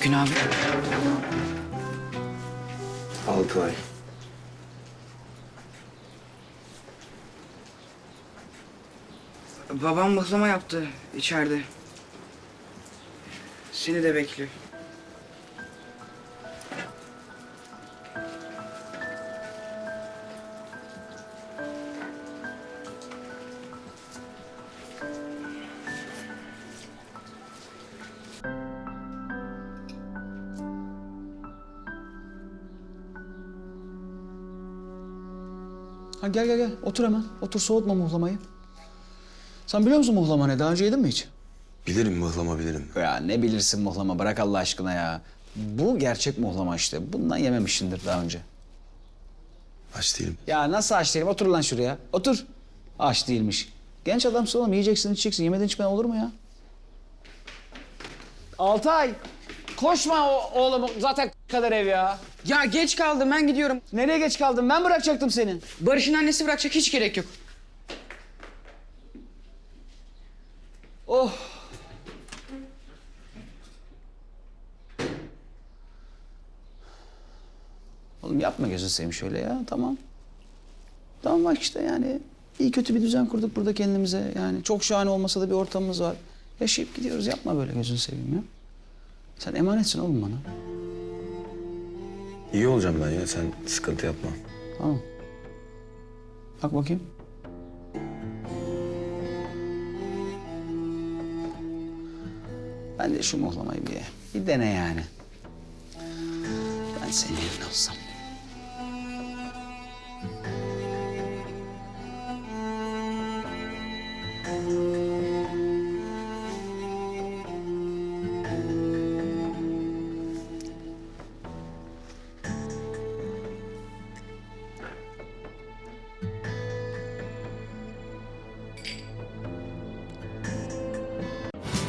gün abi? Altı ay. Babam mıhlama yaptı içeride. Seni de bekliyor. Ha gel gel gel. Otur hemen. Otur soğutma muhlamayı. Sen biliyor musun muhlama ne? Daha önce yedin mi hiç? Bilirim mıhlama bilirim. Ya ne bilirsin muhlama. Bırak Allah aşkına ya. Bu gerçek muhlama işte. Bundan yememişsindir daha önce. Aç değilim. Ya nasıl aç değilim? Otur lan şuraya. Otur. Aç değilmiş. Genç adamsın oğlum. Yiyeceksin, içeceksin. Yemeden içmeden olur mu ya? Altay. Koşma o- oğlum. Zaten kadar ev ya. Ya geç kaldım ben gidiyorum. Nereye geç kaldın? Ben bırakacaktım seni. Barış'ın annesi bırakacak hiç gerek yok. Oh. Oğlum yapma gözünü seveyim şöyle ya. Tamam. Tamam bak işte yani iyi kötü bir düzen kurduk burada kendimize. Yani çok şahane olmasa da bir ortamımız var. Yaşayıp gidiyoruz. Yapma böyle gözünü seveyim ya. Sen emanetsin oğlum bana. İyi olacağım ben ya sen sıkıntı yapma. Tamam. Bak bakayım. Ben de şu muhlamayı bir, bir dene yani. Ben senin yerinde olsam.